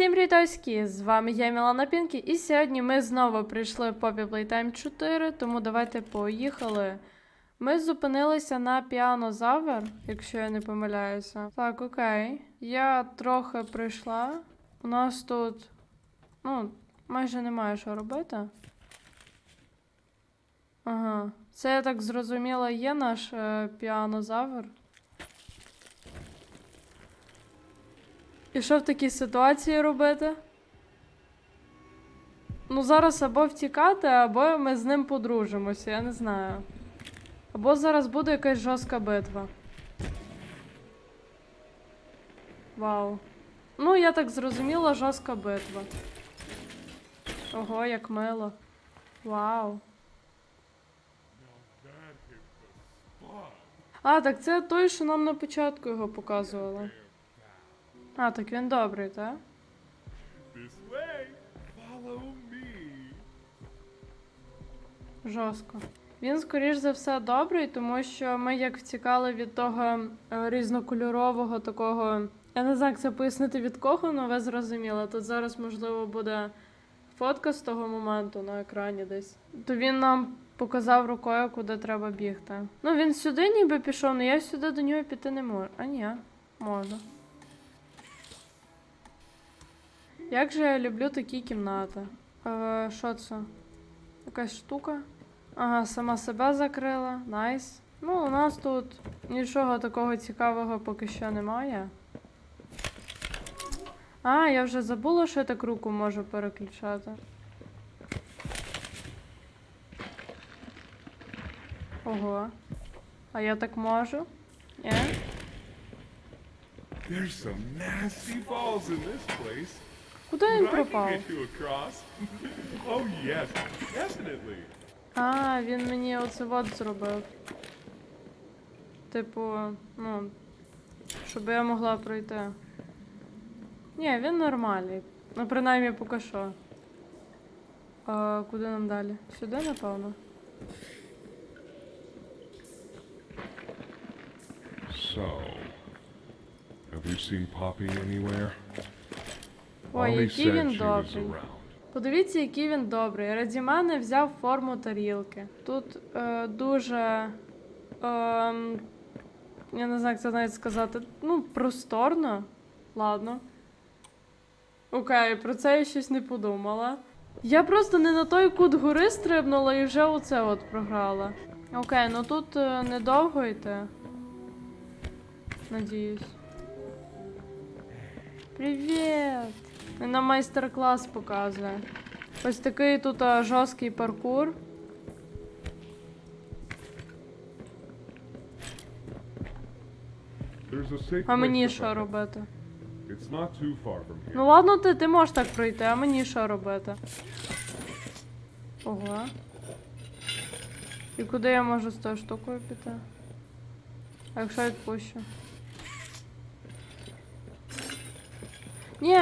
Всім привітоські! З вами я Мілана Пінкі, і сьогодні ми знову прийшли в Poppy Playtime 4, тому давайте поїхали. Ми зупинилися на піанозавр, якщо я не помиляюся. Так, окей. Я трохи прийшла. У нас тут, ну, майже немає що робити. Ага. Це я так зрозуміла, є наш е, піанозавр. І що в такій ситуації робити? Ну, зараз або втікати, або ми з ним подружимося, я не знаю. Або зараз буде якась жорстка битва. Вау. Ну, я так зрозуміла, жорстка битва. Ого, як мило. Вау. А, так це той, що нам на початку його показували. А, так він добрий, так? This way. Follow me. Жорстко. Він, скоріш за все, добрий, тому що ми як втікали від того е, різнокольорового такого. Я не знаю, як це пояснити від кого, але ви зрозуміли. Тут зараз, можливо, буде фотка з того моменту на екрані десь. То він нам показав рукою, куди треба бігти. Ну, він сюди ніби пішов, але я сюди до нього піти не можу. А ні, можу. Як же я люблю такі кімнати. Е, що це? Якась штука. Ага, сама себе закрила. Найс. Ну, у нас тут нічого такого цікавого поки що немає. А, я вже забула, що я так руку можу переключати. Ого. А я так можу? Ні? There's some nasty falls in this place. Куди він пропав? oh yes, definitely. А, він мені оце от зробив. Типу, ну, щоб я могла пройти. Ні, він нормальний. Ну, принаймні поки що. А, куди нам далі? Сюди, напевно. So, have you seen Poppy anywhere? Ой, який він добрий. Подивіться, який він добрий. Раді мене взяв форму тарілки. Тут е, дуже. Е, я не знаю, як це навіть сказати. Ну, просторно. Ладно. Окей, про це я щось не подумала. Я просто не на той кут гори стрибнула і вже оце от програла. Окей, ну тут е, недовго йти. Надіюсь. Привіт! Він нам майстер-клас показує. Ось такий тут а, жорсткий паркур. А мені що робити? Ну ладно, ти, ти можеш так пройти, а мені що робити? Ого. І куди я можу з тою штукою піти? А якщо відпущу? Ні!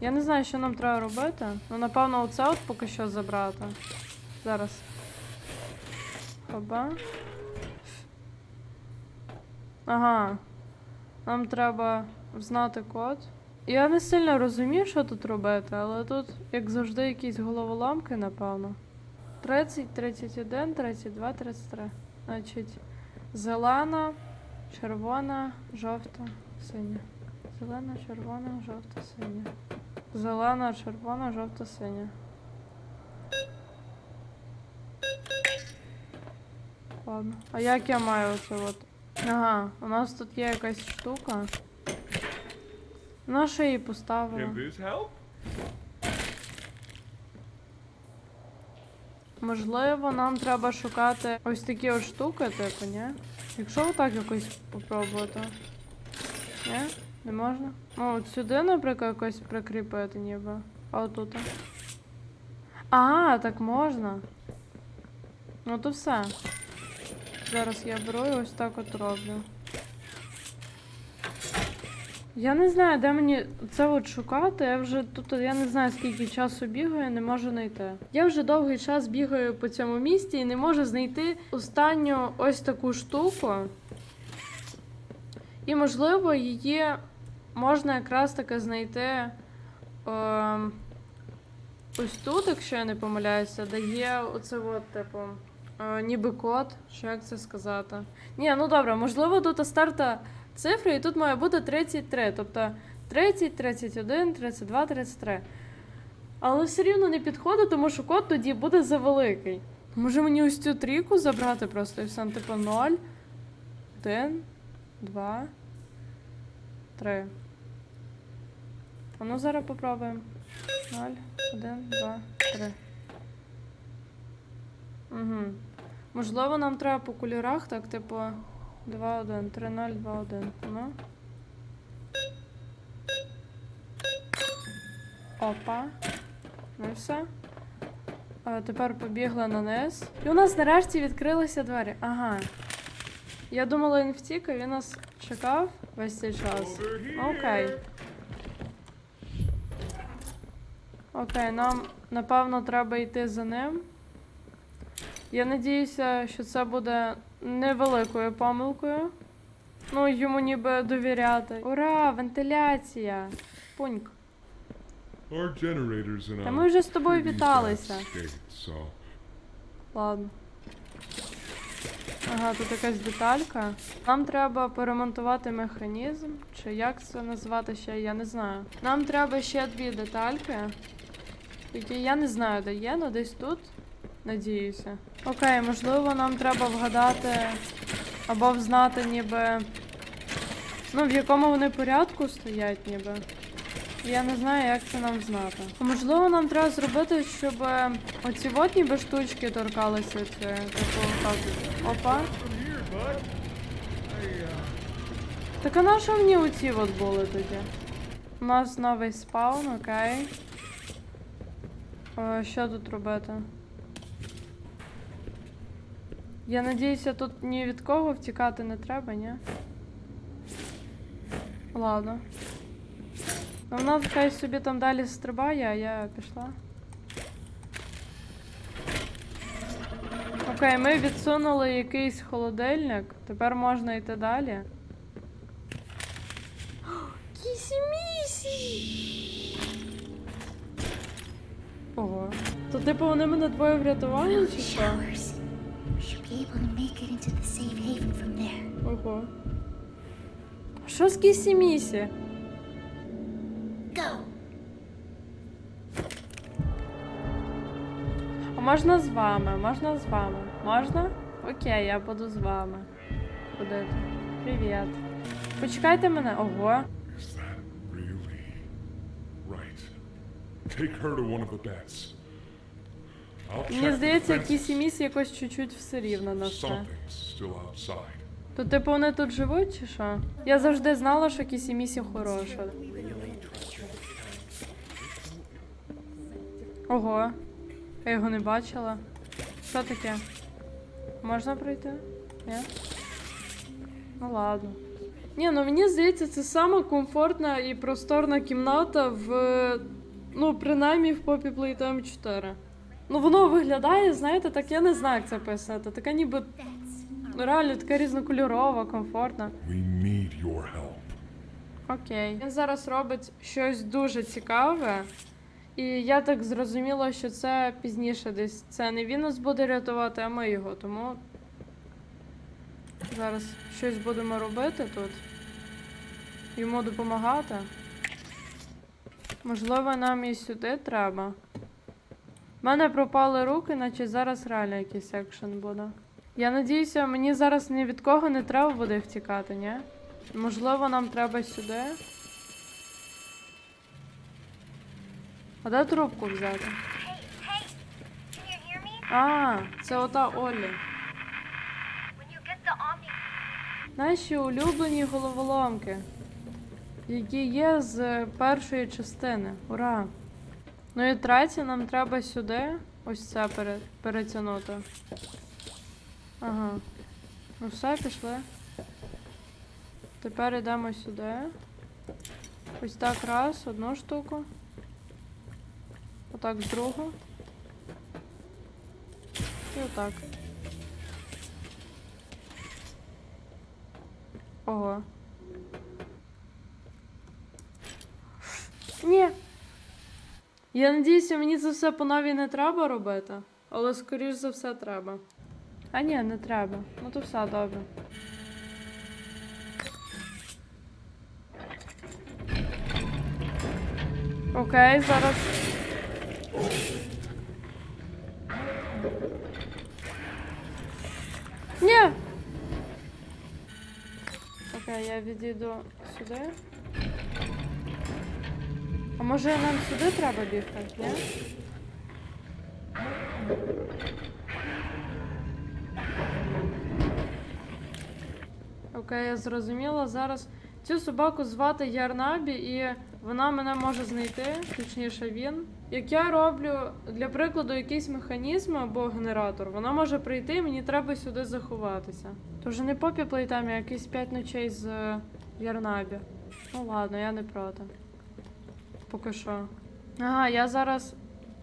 Я не знаю, що нам треба робити. Ну, напевно, оце от поки що забрати. Зараз. Хоба. Ага. Нам треба знати код. Я не сильно розумію, що тут робити, але тут, як завжди, якісь головоламки, напевно. 30, 31, 32, 33. Значить, зелена, червона, жовта, синя. Зелена, червона, жовта, синя. Зелена, червона, жовта, синя. Ладно. А як я маю оце от? Ага, у нас тут є якась штука. На що її поставила? Можливо, нам треба шукати ось такі от штуки, типу, ні? Якщо отак якось попробувати. Ні? Не можна? Ну, от сюди, наприклад, якось прикріпити ніби. А отут. А, так можна. Ну то все. Зараз я беру і ось так от роблю. Я не знаю, де мені це от шукати. Я вже тут я не знаю, скільки часу бігаю, не можу знайти. Я вже довгий час бігаю по цьому місті і не можу знайти останню ось таку штуку. І, можливо, її можна якраз таки знайти Ем, ось тут, якщо я не помиляюся, дає оце от, типу, е, ніби код, чи як це сказати. Ні, ну добре, можливо, тут старта цифри, і тут має бути 33, тобто 30, 31, 32, 33. Але все рівно не підходить, тому що код тоді буде завеликий. Може мені ось цю трійку забрати просто і все, типу 0, 1, 2, 3. А ну зараз попробуємо. 0, 1, 2, 3. Угу. Можливо, нам треба по кольорах, так, типу 2, 1, 3, 0, 2, 1. Ну. Опа. Ну і все. А, тепер побігла на низ. І у нас нарешті відкрилися двері. Ага. Я думала, він втік, а він нас чекав весь цей час. Окей. Окей, нам напевно треба йти за ним. Я надіюся, що це буде невеликою помилкою. Ну, йому ніби довіряти. Ура! Вентиляція! Пуньк. Та ми вже з тобою віталися. Ладно. Ага, тут якась деталька. Нам треба поремонтувати механізм, чи як це назвати ще, я не знаю. Нам треба ще дві детальки, які я не знаю, де є, але десь тут. Надіюся. Окей, можливо, нам треба вгадати або взнати ніби. Ну, в якому вони порядку стоять, ніби. Я не знаю, як це нам знати. Можливо, нам треба зробити, щоб е, оці от ніби штучки торкалися ці, типу, так. Опа. Так а на що мені оці от були тоді? У нас новий спаун, окей. О, що тут робити? Я надіюся, тут ні від кого втікати не треба, ні? Ладно. Ну, Вона хай собі там далі стрибає, а я пішла. Окей, ми відсунули якийсь холодильник. Тепер можна йти далі. Кісі-місі! Ого. То типу вони мене двоє врятували чи що? Ого. Що з кісі-місі? Go! А можна з вами? Можна з вами? Можна? Окей, я буду з вами. Куди? Привіт. Почекайте мене. Ого. Мені здається, fences. кісі-місі якось чуть-чуть все рівно на все. То типу вони тут живуть чи що? Я завжди знала, що кісі-місі хороша. Ого. Я його не бачила. Що таке? Можна пройти? Ні? Ну ладно. Ні, ну мені здається, це сама комфортна і просторна кімната в. Ну, принаймні в Poppy Playtime 4. Ну, воно виглядає, знаєте, так я не знаю, як це писати. Така ніби Ну, реально така різнокольорова, комфортна. We need your help. Окей. Він зараз робить щось дуже цікаве. І я так зрозуміла, що це пізніше десь. Це не він нас буде рятувати, а ми його. Тому зараз щось будемо робити тут. Йому допомагати. Можливо, нам і сюди треба. У мене пропали руки, наче зараз реально якийсь екшен буде. Я надіюся, мені зараз ні від кого не треба буде втікати, ні? Можливо, нам треба сюди. А де трубку взяти? А, це ота Олі. Наші улюблені головоломки, які є з першої частини. Ура! Ну і третє, нам треба сюди. Ось це пере... перетягнути. Ага. Ну все, пішли. Тепер йдемо сюди. Ось так раз, одну штуку. Отак другу. І отак. Ого. Ні. Я надіюся, мені це все по новій не треба робити, але скоріш за все треба. А ні, не треба. Ну то все добре. Окей, зараз. Ні! Окей, я відійду сюди. А може нам сюди треба бігти, ні? Окей, я зрозуміла. Зараз цю собаку звати Ярнабі, і вона мене може знайти, точніше він. Як я роблю, для прикладу, якийсь механізм або генератор, вона може прийти, і мені треба сюди заховатися. То вже не попі плейтайм, а якісь 5 ночей з е, Ярнабі. Ну ладно, я не проти. Поки що. Ага, я зараз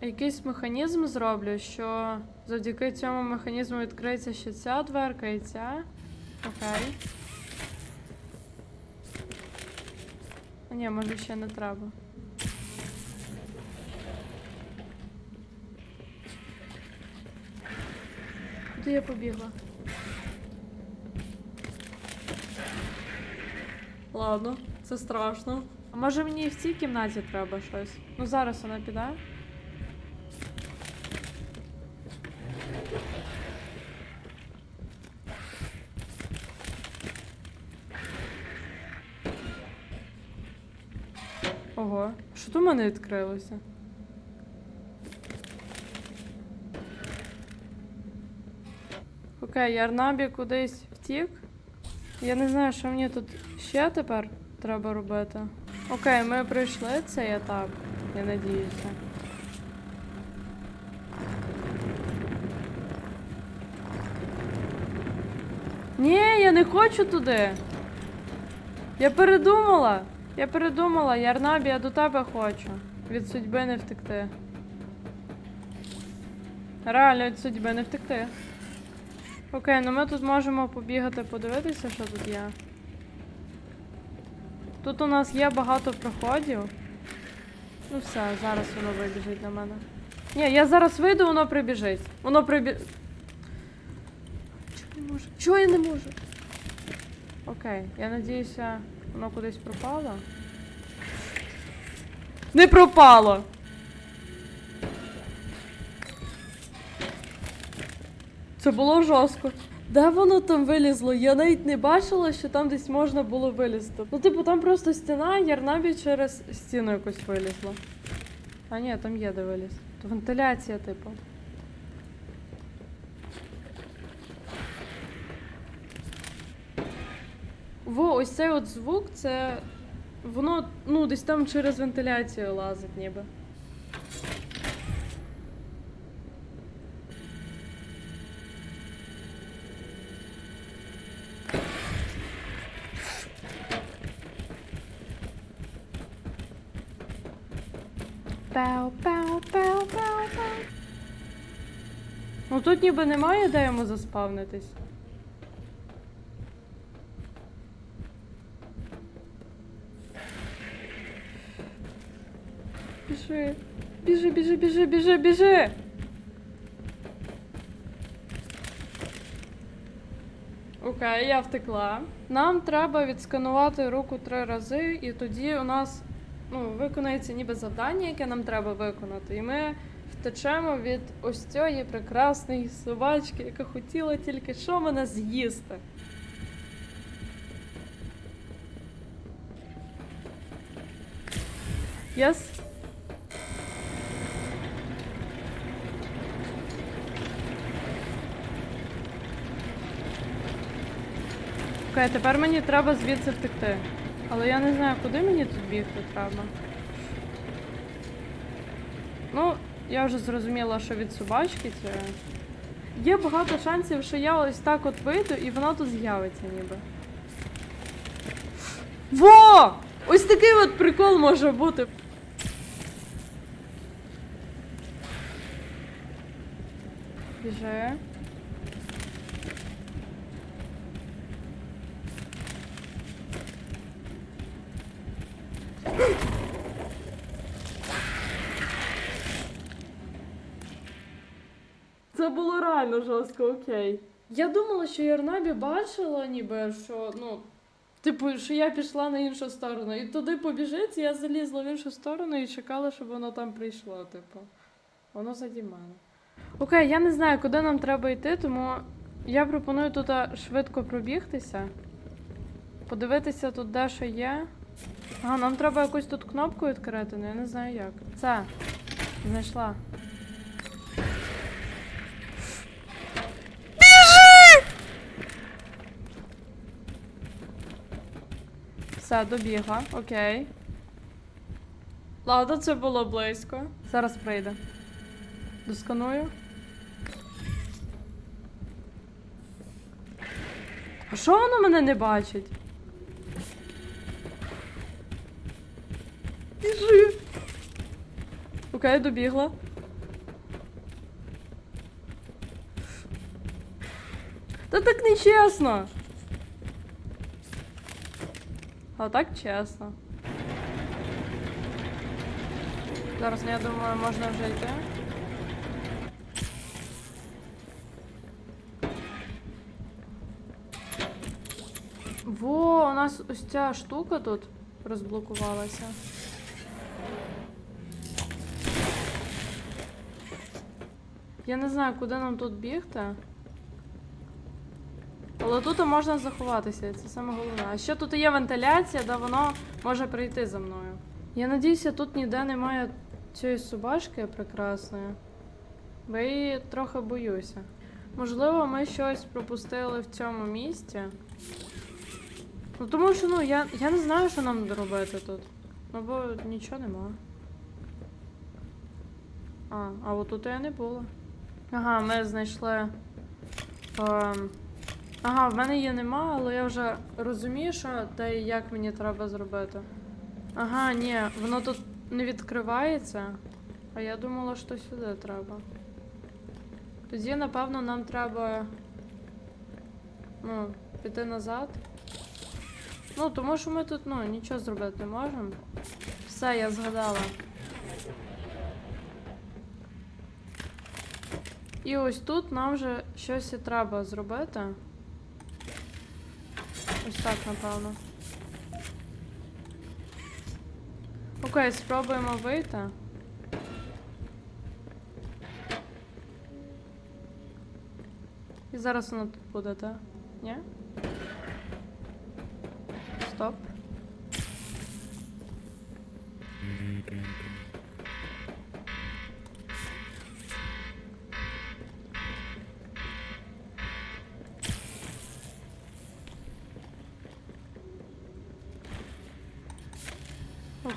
якийсь механізм зроблю, що завдяки цьому механізму відкриється ще ця дверка і ця. Окей. Ні, може ще не треба. Куди я побігла? Ладно, це страшно. А може мені і в цій кімнаті треба щось? Ну зараз вона піде. Ого, що тут в мене відкрилося? Окей, Ярнабі кудись втік. Я не знаю, що мені тут ще тепер треба робити. Окей, ми пройшли цей етап, я надіюся. Ні, я не хочу туди. Я передумала. Я передумала, Ярнабі, я до тебе хочу. Від судьби не втекти. Реально від судьби не втекти. Окей, ну ми тут можемо побігати, подивитися, що тут є. Тут у нас є багато проходів. Ну все, зараз воно вибіжить на мене. Ні, я зараз вийду, воно прибіжить. Воно прибі... Чого не можу? Чого я не можу? Окей, я надіюся, воно кудись пропало. Не пропало! Це було жорстко. Де воно там вилізло? Я навіть не бачила, що там десь можна було вилізти. Ну, типу, там просто стіна, Ярнабі через стіну якось вилізла. А ні, там є де виліз. Вентиляція, типу. Во, ось цей от звук, це. Воно, ну, десь там через вентиляцію лазить ніби. Пау, пау, пау, пау, пау. Ну тут ніби немає де йому заспавнитись. Біжи. Біжи, біжи, біжи, біжи, біжи. Окей, я втекла. Нам треба відсканувати руку три рази, і тоді у нас ну, виконається ніби завдання, яке нам треба виконати. І ми втечемо від ось цієї прекрасної собачки, яка хотіла тільки що мене з'їсти. Yes? Окей, тепер мені треба звідси втекти. Але я не знаю, куди мені тут бігти треба. Ну, я вже зрозуміла, що від собачки це. Є багато шансів, що я ось так от вийду і вона тут з'явиться ніби. Во! Ось такий от прикол може бути. Біже. Було реально жорстко, окей. Я думала, що Ярнабі бачила, ніби що, ну. Типу, що я пішла на іншу сторону. І туди побіжить, я залізла в іншу сторону і чекала, щоб воно там прийшло, типу. Воно заді мене. Окей, я не знаю, куди нам треба йти, тому я пропоную тут швидко пробігтися. Подивитися тут, де що є. Ага, нам треба якусь тут кнопку відкрити, але я не знаю як. Це. Знайшла. Все, добігла, окей. Ладно, це було близько. Зараз прийде. Досканую. А що воно мене не бачить? Біжи. Окей, добігла. Та так нечесно. А так чесно. Зараз, я думаю, можна вже йти. Во, у нас ось ця штука тут розблокувалася. Я не знаю, куди нам тут бігти. Але тут можна заховатися, це саме головне. А ще тут є вентиляція, де воно може прийти за мною. Я надіюся, тут ніде немає цієї собачки прекрасної. Бо я її трохи боюся. Можливо, ми щось пропустили в цьому місці. Ну тому що ну я, я не знаю, що нам робити тут. Ну бо нічого нема. А, а от тут я не було. Ага, ми знайшли. Ем, ага, в мене її нема, але я вже розумію, що де і як мені треба зробити. Ага, ні, воно тут не відкривається. А я думала, що сюди треба. Тоді, напевно, нам треба. Ну, піти назад. Ну, тому що ми тут, ну, нічого зробити не можемо. Все, я згадала. І ось тут нам вже щось і треба зробити. Ось так, напевно. Окей, спробуємо вийти. І зараз воно тут буде, так? Ні? Стоп.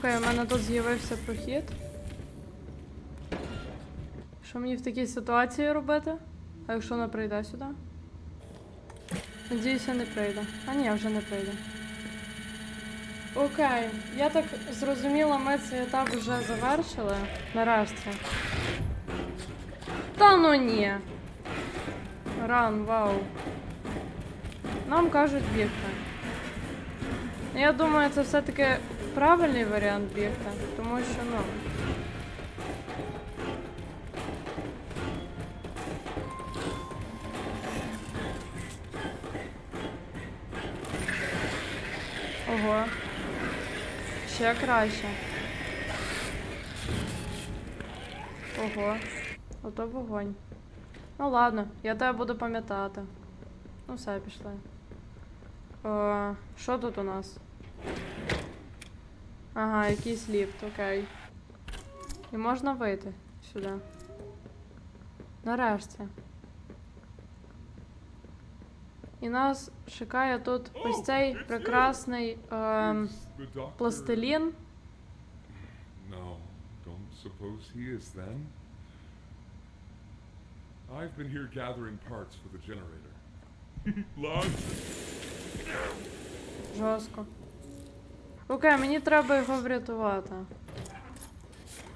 Окей, у мене тут з'явився прохід. Що мені в такій ситуації робити? А якщо вона прийде сюди? Надіюся, не прийде. А ні, вже не прийде. Окей, я так зрозуміла, ми цей етап вже завершили. Нарешті. Та ну ні. Ран, вау. Нам кажуть бігти. Я думаю, це все-таки правильний варіант бігти, тому що, ну. Ого. Ще краще. Ого. Ото вогонь. Ну ладно, я тебе буду пам'ятати. Ну все, пішли. Що тут у нас? Ага, якийсь ліфт, окей. І можна вийти сюди. Нарешті. І нас чекає тут ось цей прекрасний ем, пластилін. No, don't suppose he is then. I've been here gathering parts for the generator. Жорстко. Окей, мені треба його врятувати.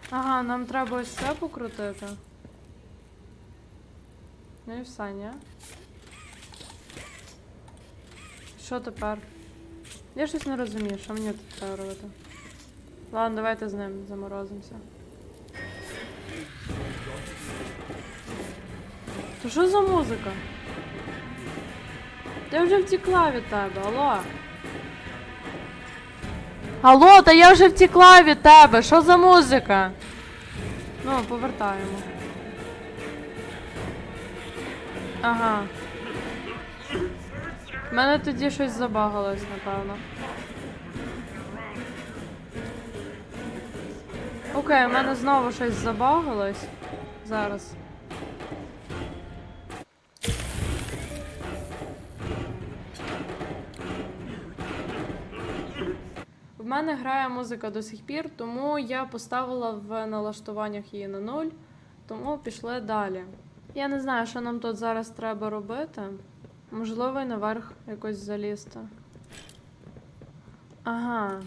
Ага, нам треба ось це покрутити. Ну і все, ні? Що тепер? Я щось не розумію, що мені тут треба робити. Ладно, давайте з ним заморозимося. То що за музика? Я вже втекла від тебе, алло. Алло, та я вже втекла від тебе. Що за музика? Ну, повертаємо. Ага. У мене тоді щось забагалось, напевно. Окей, у мене знову щось забагалось. Зараз. Мене грає музика до сих пір, тому я поставила в налаштуваннях її на нуль, тому пішли далі. Я не знаю, що нам тут зараз треба робити. Можливо, і наверх якось залізти. Ага.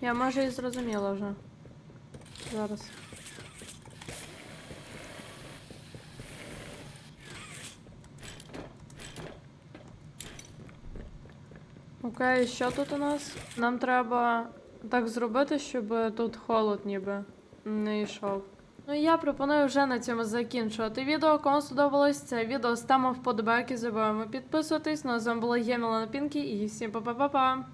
Я може і зрозуміла вже. Зараз. Окей, що тут у нас? Нам треба так зробити, щоб тут холод ніби не йшов. Ну і я пропоную вже на цьому закінчувати відео. Кому сподобалось це відео, ставимо вподобайки, забуваємо підписуватись. Ну а з вами була я, Мілана Пінкі, і всім па-па-па-па!